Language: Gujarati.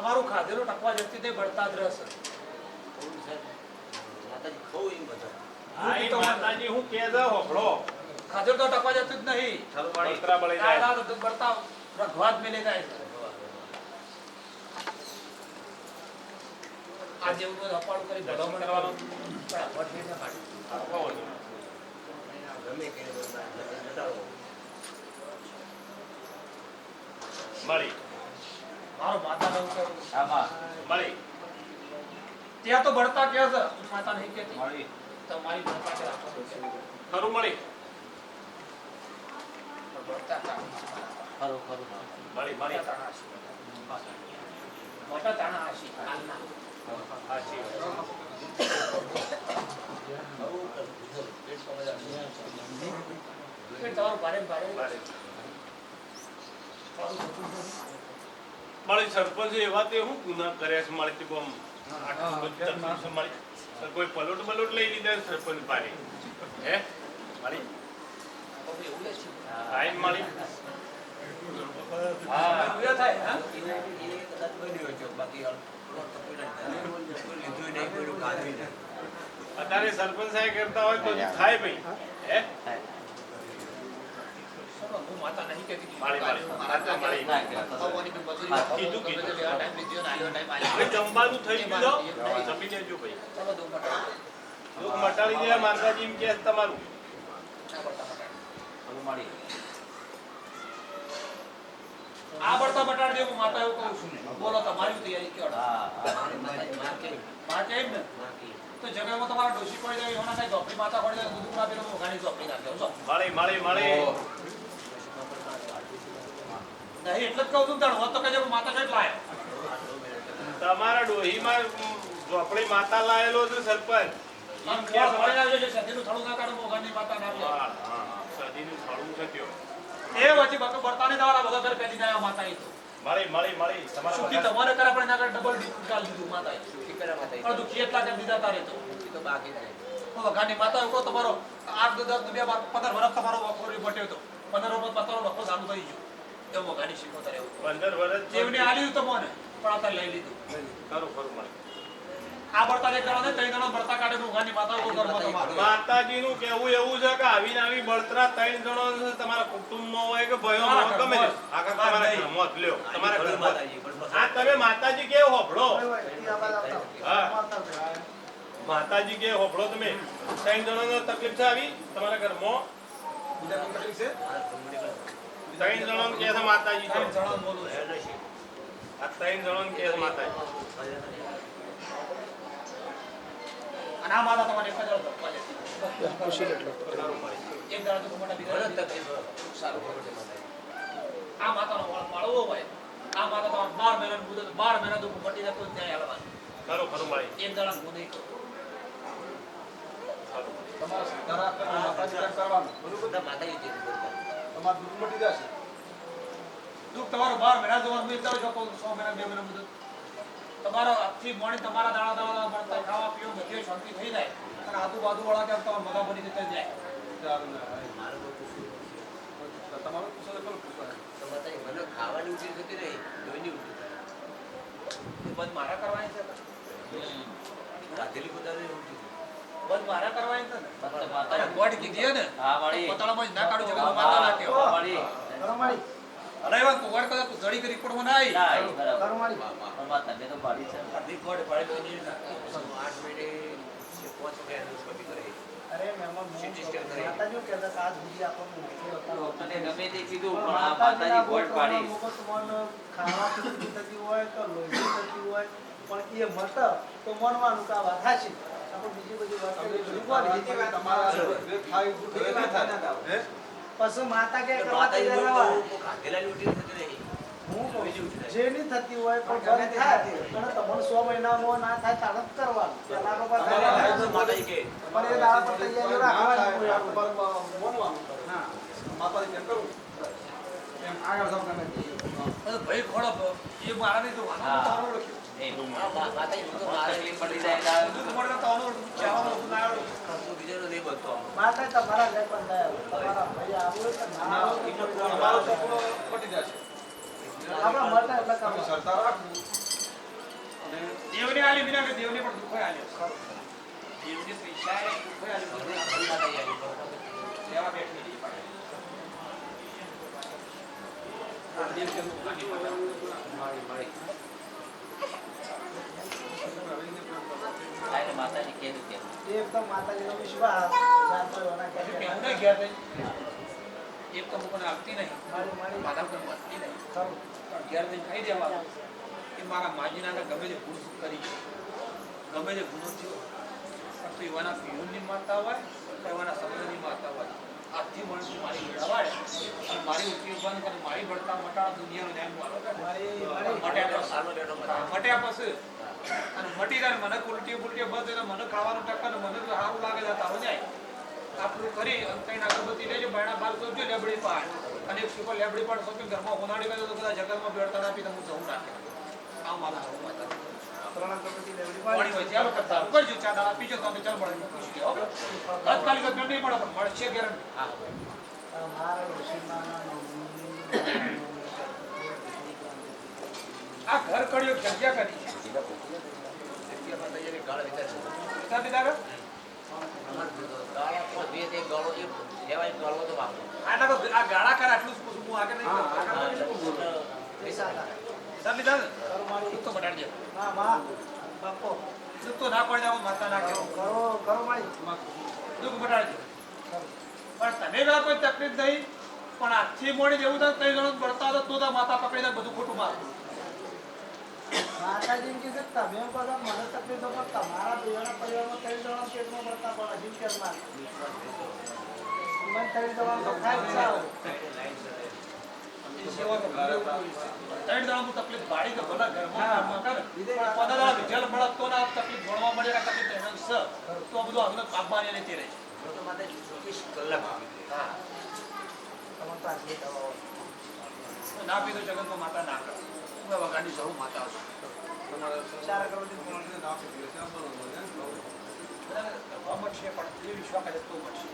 તમારું ખાધેલું ટકવા જતી તે બળતા જ હું કે હોભળો. ખાધેલું તો ટકવા જતું નહીં. બળતા રઘવાત મેલે જાય. અપાડું કરી કરવાનું. ગમે કે મળી. મારો માતા નું કરું આમાં મળી. ત્યાં તો બળતા કે છે? માતા નહીં કેતી મળી. તમારી બળતા કે છે. ખરું મળી. બળતા છે. ખરું ખરું મળી મળી. મોટા તાણા છે. મોટા તાણા હશે કાલના આશી તમારું ભારે ભારે. ભારે. મળી સરપંચ એવા તે હું ગુના કર્યા છે મળી બમ કોઈ પલોટ બલોટ લઈ લીધા સરપંચ પારે હે? મારી. આઈ નહીં અત્યારે સરપંચ સાહેબ કરતા હોય તો થાય ભાઈ. હે. હું માતા નહીં કહેતી. મારી. માતા ને એમ ના એવું કહું છું ને. બોલો તમારી તૈયારી કયો હા હા માં કે માં કેમ ને તો જગ્યામાં તમારા ડોશી પડી જાય એના થાય માતા પડી જાય દૂધ ઘાણી ઝોપડી નાખ્યો છો મળી મળી નહીં એટલે જ કહું છું તાણ હોત તો કજે માતા કેટલા લાય. તમારા ડોહીમાં ઝોપડી માતા લાયેલો છે સરપંચ? છે. છે માતા છે. એ પછી બક બળતાને બધા ઘર પેલી જાય માતા એ તો. મળી મળી મળી. તમારા તમારે કરે પણ એના ડબલ કાલ દીધું સુખી કર્યા માતાજી. પણ દુખી એટલા દીધા તારે તો. તો બાકી વઘાની માતા એવું તમારો આઠ દસ દસ બે પંદર વર્ષ તમારો વખો બટ્યો તો. પંદર વર્ષ પતારો વખો ચાલુ થઈ ગયો. એવું વઘાની શીખવતા રહેવું પંદર વર્ષ જેવને આલ્યું તો મને પણ આતા લઈ લીધું. ખરું ખરું મને. આ બળતા ને ત્રણ જણા બળતા કાઢે માતા એવું છે કે આવી આવી બળતરા ત્રણ જણો છે તમારા કુટુંબમાં હોય કે ભાઈઓમાં હોય, ગમે તે. આખા તમારા ઘરમાં લ્યો. તમારા જ. માતાજી, આ તમે માતાજી કે હોભળો. હા. માતાજી કે હોભળો તમે. ત્રણ જણો તકલીફ છે આવી તમારા ઘરમાં? બસ. ત્રણ જણાને કે છે માતાજી તો ત્રણ જણા બોલું છું. આ ત્રણ જણાને કે છે માતાજી. અને આ માતા તમારે એક જ વાર ધક્કા લેતી. ખરું મળી. એક દાડો તો મોટા બીજા તકલીફ સારું ખબર છે માતાજી. આ માતાનો વાળ પાળવો હોય આ માતા તમારે બાર મહિનાનું બુદ્ધ બાર મહિના દુઃખ પટી જતો તો જ ન્યાય હાલવાનો. ખરું ખરું મળી એક દાડા હું નહીં કહું. ખરું. બધા માતાજી જે મટી જશે. દુઃખ તમારો બાર મહિના જોવાનું હું એક છો સો મહિના બે મહિના બધું. તમારો આજથી મોડી તમારા દાણા દાણા મળતા ખાવા પીવા બધી શાંતિ થઈ જાય. અને આજુબાજુ વાળા કેમ તમારે મગા બની જતા જાય. મારું તો કશું તો માતાજી મને ખાવાની ઉલટી થતી નહીં લોહીની ઉલટી થાય. એ બંધ મારા કરવાની છે? ગાધેલી પોતાની થાય. બંધ મારા કરવાની છે ને. માતા અને માતા ગોળ કીધી ને. હા મળી પોતાળામાં ના કાઢું છે માતા ના કહેવાય. હા, મળી. અરે એવા કુંવર કદાચ ઘડી કરી પડવું ના આવી. ના એ. પણ માતા તો પાડી છે. અડધી ગોળ પડે તો એની રીતે. આઠ પાંચ મિનિટે એન્ડોસ્કોપી કરે. સિટી સ્કેન કરે. તને ગમે તે કીધું પણ આ માતાજી ગોળ પાડી પછી માતા કે હોય. થતી કહું બીજી ઉલટી થાય. જે નહીં થતી હોય પણ બંધ થાય. અને તમને સો મહિનામાં ના થાય તારે કરવાનું. તો માતાજી કે પણ એ દાડા પર તૈયારી રાખવાની કોઈ આપણું. હા. અરે ભાઈ ખોળો એ મારા નહીં જોવાનું. હા. તારું ઓળખ્યું. એ મા- મા- માતાજી મારે પડી જાય. દેવને આલી વિના કે દેવને પણ દુઃખ આલ્યો દેવને પૈસા આલ્યા, દુઃખ આલ્યું. લેવા બેઠી. આ દેવ કે મારી નહીં પાડે. મળી મળી આ એટલે માતાજી કીધું કે એક તો માતાજીનો વિશ્વાસ. એક તો હું આપતી નહીં. મારી મારી માતા કોઈ મળતી નહીં. પણ ઘેર જઈને કહી દેવાનું. કે મારા માજીના ને ગમે તે ભૂલ કરી ગમે તે ગુનો થયો. પણ તો એવાના પીયુની માતા હોય તો એવાના ની માતા હોય. આજથી મળતું મારી મેળવાડે અને મારી ઉપયોગ બંધ કરી મારી બળતા મટાડા દુનિયાનો ન્યાય મારી. મટ્યા પછી અને મટી જાય મને ઉલટી ઉલટી બંધ એટલે મને ખાવાનું ટક્કર મને તો સારું લાગે છે તારો જાય. આપણું કરી અને કઈ અગરબત્તી લેજો બાયણા બાર સોંપજો લેબડી પાડ. અને એક સુપર લેબડી પાડ સોંપી ઘરમાં ઉનાળી ગયો તો બધા જગતમાં બેડતા આપી તો. જવું નાખે આ મારું હું કરજો તાત્કાલિક જ નહીં પણ મળશે આ ઘર કડ્યો જગ્યા કરી તો તે તો તો હું ને તો તો પડી જાવ માતા ના કરો કરો દુઃખ મટાડજે પણ તને કોઈ તકલીફ નહીં પણ આજથી મોડી જેવું થાય ત્રણ જણો હતા તો તાર માતા પકડી દે બધું ખોટું માર. માતાજી કે છે તમે એમ મને તકલીફ તો બેના પરિવારમાં ત્રણ જણા પેટમાં પડતા પણ હજી ના મને ત્રણ જણા તો. ત્રણ તકલીફ કે ભલા ઘરમાં કરે. પંદર ના તકલીફ ભણવા મળે કે તકલીફ સ. તો બધું આગળ પાપવાની એને તે રહે. તો માથે ચોવીસ કલાક હા. તમે તો આટલી દવાઓ ના પીધું જગતમાં માતા ના કરે. આ વગાડી સૌ માતા બધાને ગભા મટશે પણ એ વિશ્વાસ કરે તો મટશે.